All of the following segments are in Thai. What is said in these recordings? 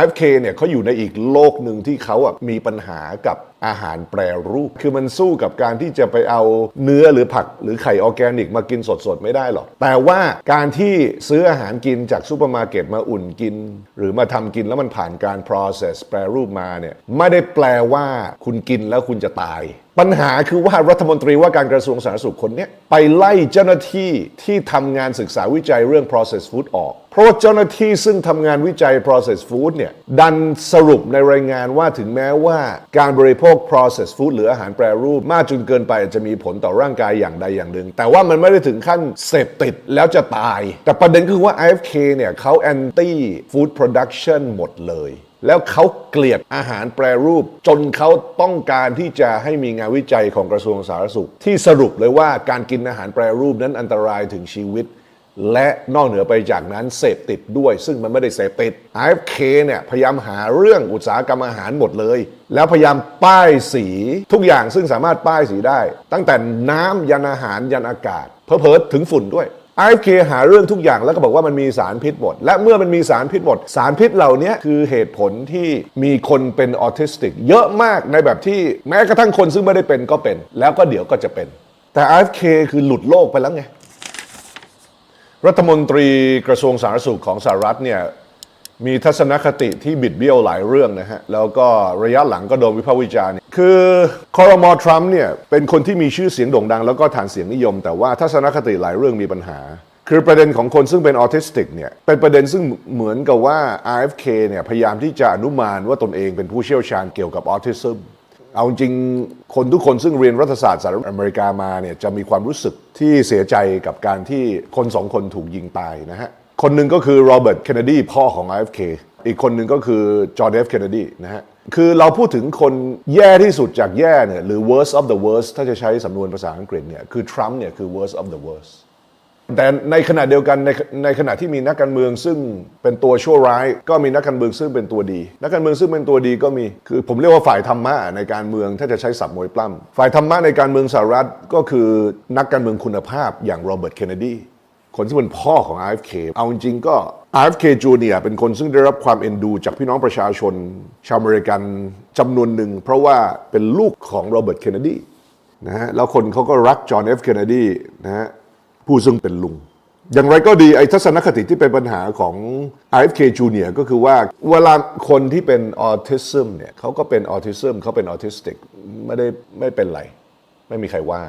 IFK เนี่ยเขาอยู่ในอีกโลกหนึ่งที่เขาอะมีปัญหากับอาหารแปรรูป คือมันสู้กับการที่จะไปเอาเนื้อหรือผักหรือไข่ออร์แกนิกมากินสดๆ ไม่ได้หรอก แต่ว่าการที่ซื้ออาหารกินจากซูเปอร์มาร์เก็ตมาอุ่นกิน หรือมาทำกินแล้วมันผ่านการ process แปรรูปมาเนี่ยไม่ได้แปลว่าคุณกินแล้วคุณจะตาย ปัญหาคือว่ารัฐมนตรีว่าการกระทรวงสาธารณสุขคนนี้ไปไล่เจ้าหน้าที่ที่ทำงานศึกษาวิจัยเรื่อง process food ออก เพราะว่าเจ้าหน้าที่ซึ่งทำงานวิจัย process food เนี่ยดันสรุปในรายงานว่าถึงแม้ว่าการบริโภค process food หรืออาหารแปรรูปมากจนเกินไปอาจจะมีผลต่อร่างกายอย่างใดอย่างหนึ่ง แต่ว่ามันไม่ได้ถึงขั้นเสพติดแล้วจะตาย แต่ประเด็นคือว่า IFK เนี่ยเขา anti food production หมดเลย แล้วเขาเกลียดอาหารแปรรูป จนเขาต้องการที่จะให้มีงานวิจัยของกระทรวงสาธารณสุข ที่สรุปเลยว่าการกินอาหารแปรรูปนั้นอันตรายถึงชีวิต และนอกเหนือไปจากนั้นเสพติดด้วย ซึ่งมันไม่ได้เสพติด IFK เนี่ยพยายามหาเรื่องอุตสาหกรรมอาหารหมดเลย แล้วพยายามป้ายสีทุกอย่างซึ่งสามารถป้ายสีได้ ตั้งแต่น้ำยันอาหารยันอากาศเผลอถึงฝุ่นด้วย IFK หาเรื่องทุกอย่างแล้วก็บอกว่ามันมีสารพิษหมด และเมื่อมันมีสารพิษหมด สารพิษเหล่านี้คือเหตุผลที่มีคนเป็นออทิสติก เยอะมากในแบบที่แม้กระทั่งคนซึ่งไม่ได้เป็นก็เป็น แล้วก็เดี๋ยวก็จะเป็น แต่ IFK คือหลุดโลกไปแล้วไง รัฐมนตรีกระทรวงสาธารณสุขของสหรัฐเนี่ยมีทัศนคติที่บิดเบี้ยวหลายเรื่องนะฮะแล้วก็ระยะหลังก็โดนวิพากษ์วิจารณ์ คือคอรมอทรัมป์เนี่ยเป็นคนที่มีชื่อเสียงโด่งดัง แล้วก็ฐานเสียงนิยม แต่ว่าทัศนคติหลายเรื่องมีปัญหา คือประเด็นของคนซึ่งเป็นออทิสติกเนี่ยเป็นประเด็นซึ่งเหมือนกับว่า RFK เนี่ยพยายามที่จะอนุมานว่าตนเองเป็นผู้เชี่ยวชาญเกี่ยวกับออทิซึมเอาจริงคนทุกคนซึ่งเรียนรัฐศาสตร์สหรัฐอเมริกามาเนี่ยจะมีความรู้สึกที่เสียใจกับการที่คนสองคนถูกยิงตายนะฮะคนหนึ่งก็คือโรเบิร์ตเคนเนดีพ่อของ RFK อีกคนหนึ่งก็คือจอห์นเอฟเคนเนดีนะฮะคือเราพูดถึงคนแย่ที่สุดจากแย่เนี่ยหรือ worst of the worst ถ้าจะใช้สำนวนภาษาอังกฤษเนี่ยคือทรัมป์เนี่ยคือ worst of the worst แต่ในขณะเดียวกันในในขณะที่มีนักการเมืองซึ่งเป็นตัวชั่วร้าย ก็มีนักการเมืองซึ่งเป็นตัวดี นักการเมืองซึ่งเป็นตัวดีก็มีคือผมเรียกว่าฝ่ายธรรมะในการเมืองถ้าจะใช้ศัพท์มวยปล้ำฝ่ายธรรมะในการเมืองสหรัฐก็คือนักการเมืองคุณภาพอย่างโรเบิร์ตเคนเนดีคนที่เป็นพ่อของ RFK เอาจริงก็ RFK Jr. เป็นคนซึ่งได้รับความเอ็นดู จากพี่น้องประชาชน ชาวอเมริกันจำนวนหนึ่ง เพราะว่าเป็นลูกของโรเบิร์ตเคนเนดีนะฮะแล้วคนเขาก็รักจอห์นเอฟเคนเนดีนะฮะผู้ซึ่งเป็นลุง อย่างไรก็ดีไอ้ทัศนคติที่เป็นปัญหาของ RFK Jr. ก็คือว่าเวลาคนที่เป็นออทิซึมเนี่ยเขาก็เป็นออทิซึมเขาเป็นออทิสติกไม่ได้ไม่เป็นไร ไม่มีใครว่า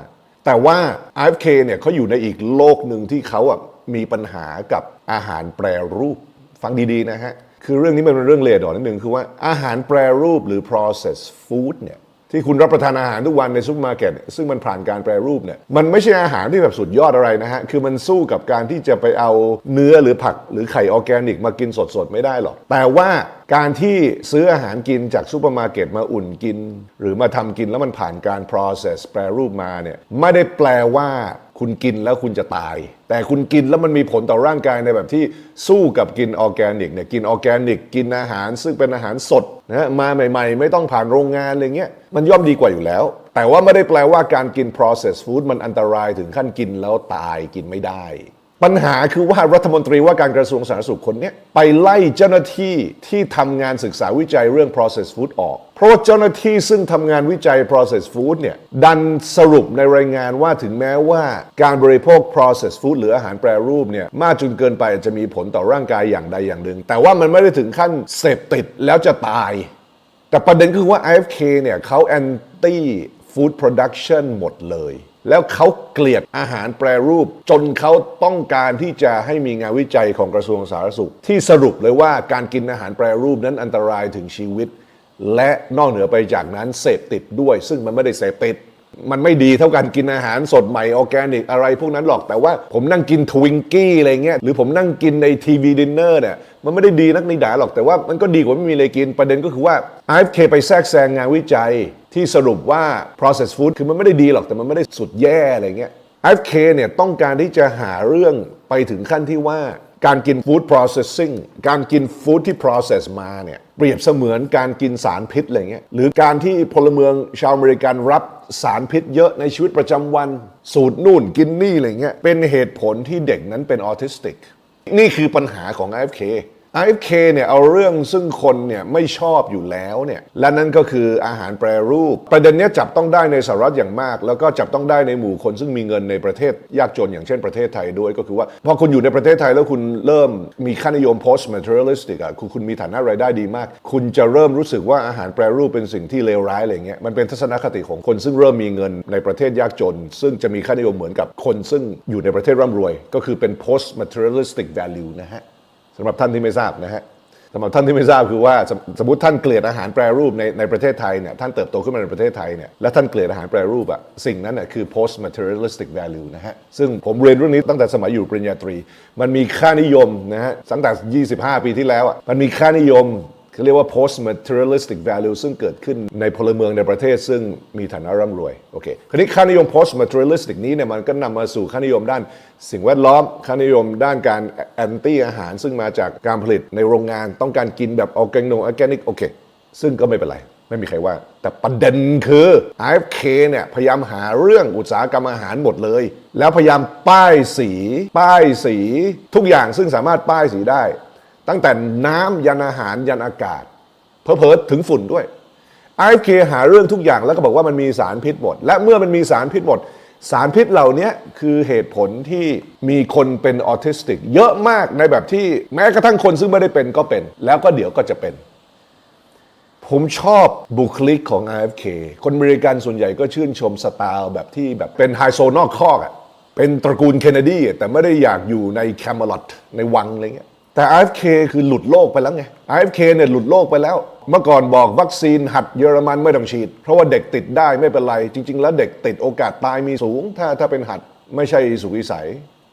แต่ว่า RFK เนี่ยเขาอยู่ในอีกโลกหนึ่งที่เขาอะ มีปัญหากับอาหารแปรรูปฟังดีๆนะฮะ คือเรื่องนี้มันเป็นเรื่องเลดออกนิดนึงคือว่าอาหารแปรรูปหรือ processed food เนี่ยที่คุณรับประทานอาหารทุกวันในซูเปอร์มาร์เก็ตซึ่งมันผ่านการแปรรูปเนี่ยมันไม่ใช่อาหารที่แบบสุดยอดอะไรนะฮะ คือมันสู้กับการที่จะไปเอาเนื้อหรือผักหรือไข่ออร์แกนิกมากินสดๆ ไม่ได้หรอก แต่ว่าการที่ซื้ออาหารกินจากซูเปอร์มาร์เก็ตมาอุ่นกิน หรือมาทำกินแล้วมันผ่านการ process แปรรูปมาเนี่ยไม่ได้แปลว่า คุณกินแล้วคุณจะตาย แต่คุณกินแล้วมันมีผลต่อร่างกายในแบบที่สู้กับกินออร์แกนิกเนี่ยกินออร์แกนิก กินอาหารซึ่งเป็นอาหารสดนะฮะมาใหม่ ๆ ไม่ต้องผ่านโรงงานอะไรเงี้ยมันย่อมดีกว่าอยู่แล้ว แต่ว่าไม่ได้แปลว่าการกิน processed food มันอันตรายถึงขั้นกินแล้วตายกินไม่ได้ ปัญหาคือว่ารัฐมนตรีว่าการกระทรวงสาธารณสุขคนนี้ไปไล่เจ้าหน้าที่ที่ทำงานศึกษาวิจัยเรื่อง processed food ออก เพราะว่าเจ้าหน้าที่ซึ่งทำงานวิจัย processed food เนี่ยดันสรุปในรายงานว่าถึงแม้ว่าการบริโภค processed food หรืออาหารแปรรูปเนี่ยมากจนเกินไปอาจจะมีผลต่อร่างกายอย่างใดอย่างหนึ่ง แต่ว่ามันไม่ได้ถึงขั้นเสพติดแล้วจะตาย แต่ประเด็นคือว่า IFK เนี่ยเขา anti food production หมดเลย แล้วเขาเกลียดอาหารแปรรูป จนเขาต้องการที่จะให้มีงานวิจัยของกระทรวงสาธารณสุข ที่สรุปเลยว่าการกินอาหารแปรรูปนั้นอันตรายถึงชีวิต และนอกเหนือไปจากนั้นเสพติดด้วย ซึ่งมันไม่ได้เสพติด มันไม่ดีเท่ากันกินอาหารสดใหม่ออร์แกนิกอะไรพวกนั้นหรอกแต่ว่าผมนั่งกินทวิงกี้อะไรเงี้ยหรือผมนั่งกินในทีวีดินเนอร์เนี่ยมันไม่ได้ดีนักในดาหรอกแต่ว่ามันก็ดีกว่าไม่มีอะไรกินประเด็นก็คือว่า IFK ไปแทรกแซงงานวิจัย ที่สรุปว่า processed food คือมันไม่ได้ดีหรอกแต่มันไม่ได้สุดแย่อะไรเงี้ย FK เนี่ยต้องการที่จะหาเรื่องไปถึงขั้นที่ว่าการกิน food processing การกิน food ที่ process มาเนี่ยเปรียบเสมือนการกินสารพิษอะไรเงี้ยหรือการที่พลเมืองชาวอเมริกันรับสารพิษเยอะในชีวิตประจำวัน สูตรนู่นกินนี่อะไรเงี้ยเป็นเหตุผลที่เด็กนั้นเป็นออทิสติก นี่คือปัญหาของ IFK IFK เนี่ยเอาเรื่องซึ่งคนเนี่ยไม่ชอบอยู่แล้วเนี่ยและนั่นก็คืออาหารแปรรูป ประเด็นเนี้ยจับต้องได้ในสหรัฐอย่างมาก แล้วก็จับต้องได้ในหมู่คนซึ่งมีเงินในประเทศยากจนอย่างเช่นประเทศไทยด้วยก็คือว่า พอคุณอยู่ในประเทศไทยแล้วคุณเริ่มมีค่านิยม post materialistic อะคุณคุณมีฐานะรายได้ดีมาก คุณจะเริ่มรู้สึกว่าอาหารแปรรูปเป็นสิ่งที่เลวร้ายอะไรเงี้ยมันเป็นทัศนคติของคนซึ่งเริ่มมีเงินในประเทศยากจน ซึ่งจะมีค่านิยมเหมือนกับคนซึ่งอยู่ในประเทศร่ำรวย ก็คือเป็น post materialistic value นะฮะ สำหรับท่านที่ไม่ทราบนะฮะสำหรับท่านที่ไม่ทราบคือว่าสมสมมติท่านเกลียดอาหารแปรรูปในในประเทศไทยเนี่ยท่านเติบโตขึ้นมาในประเทศไทยเนี่ยและท่านเกลียดอาหารแปรรูปอะสิ่งนั้นน่ะคือ post materialistic value นะฮะซึ่งผมเรียนเรื่องนี้ตั้งแต่สมัยอยู่ปริญญาตรี มันมีค่านิยมนะฮะตั้งแต่ 25 ปีที่แล้วอะมันมีค่านิยม เขาเรียกว่า post materialistic value ซึ่งเกิดขึ้นในพลเมืองในประเทศซึ่งมีฐานะร่ำรวยโอเคคราวนี้ค่านิยม post materialistic นี้เนี่ยมันก็นำมาสู่ค่านิยมด้าน สิ่งแวดล้อมค่านิยมด้านการแอนตี้อาหาร ซึ่งมาจากการผลิตในโรงงานต้องการกินแบบออร์แกนิกออร์แกนิกโอเคซึ่งก็ไม่เป็นไร ไม่มีใครว่า แต่ประเด็นคือ IFK เนี่ยพยายามหาเรื่องอุตสาหกรรมอาหารหมดเลย แล้วพยายามป้ายสี ป้ายสีทุกอย่างซึ่งสามารถป้ายสีได้ ตั้งแต่น้ำยันอาหารยันอากาศเพอเพอๆถึงฝุ่นด้วย IFK หาเรื่องทุกอย่างแล้วก็บอกว่ามันมีสารพิษหมด และเมื่อมันมีสารพิษหมด สารพิษเหล่านี้คือเหตุผลที่มีคนเป็นออทิสติก เยอะมากในแบบที่แม้กระทั่งคนซึ่งไม่ได้เป็นก็เป็น แล้วก็เดี๋ยวก็จะเป็น ผมชอบบุคลิกของ RFK คนอเมริกันส่วนใหญ่ก็ชื่นชมสไตล์แบบที่แบบเป็นไฮโซนอกคอกอะเป็นตระกูลเคนเนดีแต่ไม่ได้อยากอยู่ในแคมเมลอตในวังอะไรเงี้ย แต่ RFK คือหลุดโลกไปแล้วไง RFK เนี่ยหลุดโลกไปแล้ว เมื่อก่อนบอกวัคซีนหัดเยอรมันไม่ต้องฉีด เพราะว่าเด็กติดได้ไม่เป็นไร จริง ๆ แล้วเด็กติดโอกาสตายมีสูง ถ้าถ้าเป็นหัดไม่ใช่สุขวิสัย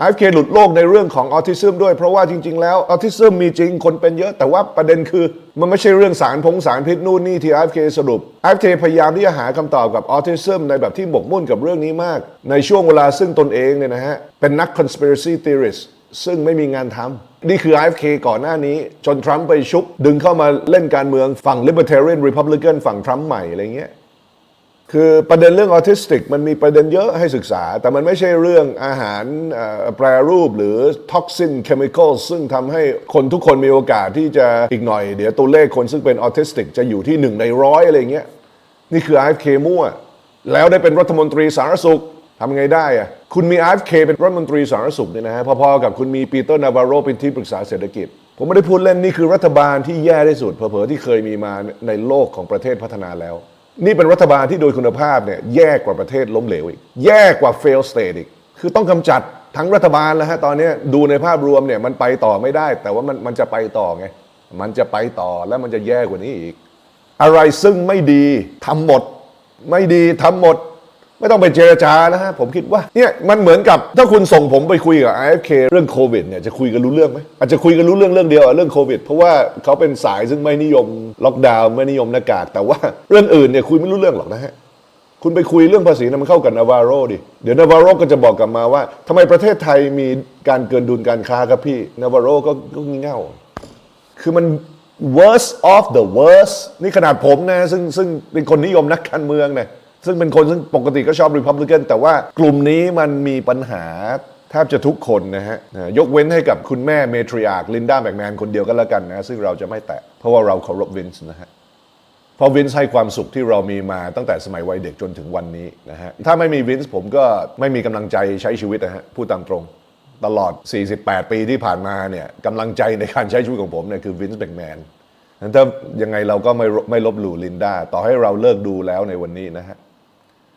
IFK หลุดโลกในเรื่องของออทิซึมด้วย เพราะว่าจริง ๆ แล้วออทิซึมมีจริงคนเป็นเยอะ แต่ว่าประเด็นคือ มันไม่ใช่เรื่องสารพงสารพิษนู่นนี่ที่ IFK สรุป IFK พยายามที่จะหาคำตอบกับออทิซึมในแบบที่หมกมุ่นกับเรื่องนี้มาก ในช่วงเวลาซึ่งตนเองเนี่ยนะฮะเป็นนัก conspiracy theorist ซึ่งไม่มีงานทำนี่คือ IFK ก่อนหน้านี้ จนทรัมป์ไปชุบ ดึงเข้ามาเล่นการเมืองฝั่ง libertarian republican ฝั่งทรัมป์ใหม่อะไรเงี้ยคือประเด็นเรื่องออทิสติกมันมีประเด็นเยอะให้ศึกษา แต่มันไม่ใช่เรื่องอาหารแปรรูปหรือท็อกซินเคมีคอลซึ่งทำให้คนทุกคนมีโอกาสที่จะอีกหน่อย เดี๋ยวตัวเลขคนซึ่งเป็นออทิสติกจะอยู่ที่หนึ่งในร้อยอะไรเงี้ยนี่คือ IFK มั่ว แล้วได้เป็นรัฐมนตรีสาธารณสุข ทำไงได้อะคุณมี IFK เป็นรัฐมนตรีสาธารณสุขเนี่ยนะฮะพอๆกับคุณมีปีเตอร์นาวาโรเป็นที่ปรึกษาเศรษฐกิจ ผมไม่ได้พูดเล่นนี่คือรัฐบาลที่แย่ที่สุดเผลอๆที่เคยมีมาในโลกของประเทศพัฒนาแล้ว นี่เป็นรัฐบาลที่โดยคุณภาพเนี่ยแย่กว่าประเทศล้มเหลวอีกแย่กว่า fail state อีกคือต้องกำจัดทั้งรัฐบาลแล้วฮะตอนนี้ดูในภาพรวมเนี่ยมันไปต่อไม่ได้ แต่ว่ามันมันจะไปต่อไงมันจะไปต่อแล้วมันจะแย่กว่านี้อีก อะไรซึ่งไม่ดีทำหมด ไม่ดีทำหมด ไม่ต้องไปเจรจานะฮะผมคิดว่าเนี่ยมันเหมือนกับถ้าคุณส่งผมไปคุยกับ IFK เรื่องโควิดเนี่ยจะคุยกันรู้เรื่องไหมอาจจะคุยกันรู้เรื่องเรื่องเดียวเรื่องโควิดเพราะว่าเขาเป็นสายซึ่งไม่นิยมล็อกดาวน์ไม่นิยมหน้ากาก แต่ว่าเรื่องอื่นเนี่ยคุยไม่รู้เรื่องหรอกนะฮะคุณไปคุยเรื่องภาษีนะมันเข้ากับนาวาโรดิ เดี๋ยวนาวาโรก็จะบอกกลับมาว่าทำไมประเทศไทยมีการเกินดุลการค้าครับพี่นาวาโรก็ก็งี่เง่าคือมัน worst of the worst นี่ขนาดผมนะซึ่งซึ่งเป็นคนนิยมนักการเมืองนะ ซึ่งเป็นคนซึ่งปกติก็ชอบ Republican แต่ว่ากลุ่มนี้มันมีปัญหาแทบจะทุกคนนะฮะ ยกเว้นให้กับคุณแม่เมทริอาร์ลินดาแมกแมนคนเดียวก็แล้วกันนะ ซึ่งเราจะไม่แตะ เพราะว่าเราเคารพวินส์นะฮะ เพราะวินส์ให้ความสุขที่เรามีมาตั้งแต่สมัยวัยเด็กจนถึงวันนี้นะฮะ ถ้าไม่มีวินส์ผมก็ไม่มีกำลังใจใช้ชีวิตนะฮะ พูดตามตรง ตลอด 48 ปีที่ผ่านมาเนี่ยกำลังใจในการใช้ชีวิตของผมเนี่ยคือวินส์แบกแมนนั้นถ้ายังไงเราก็ไม่ไม่ลบหลู่ลินดาต่อให้เราเลิกดูแล้วในวันนี้นะฮะ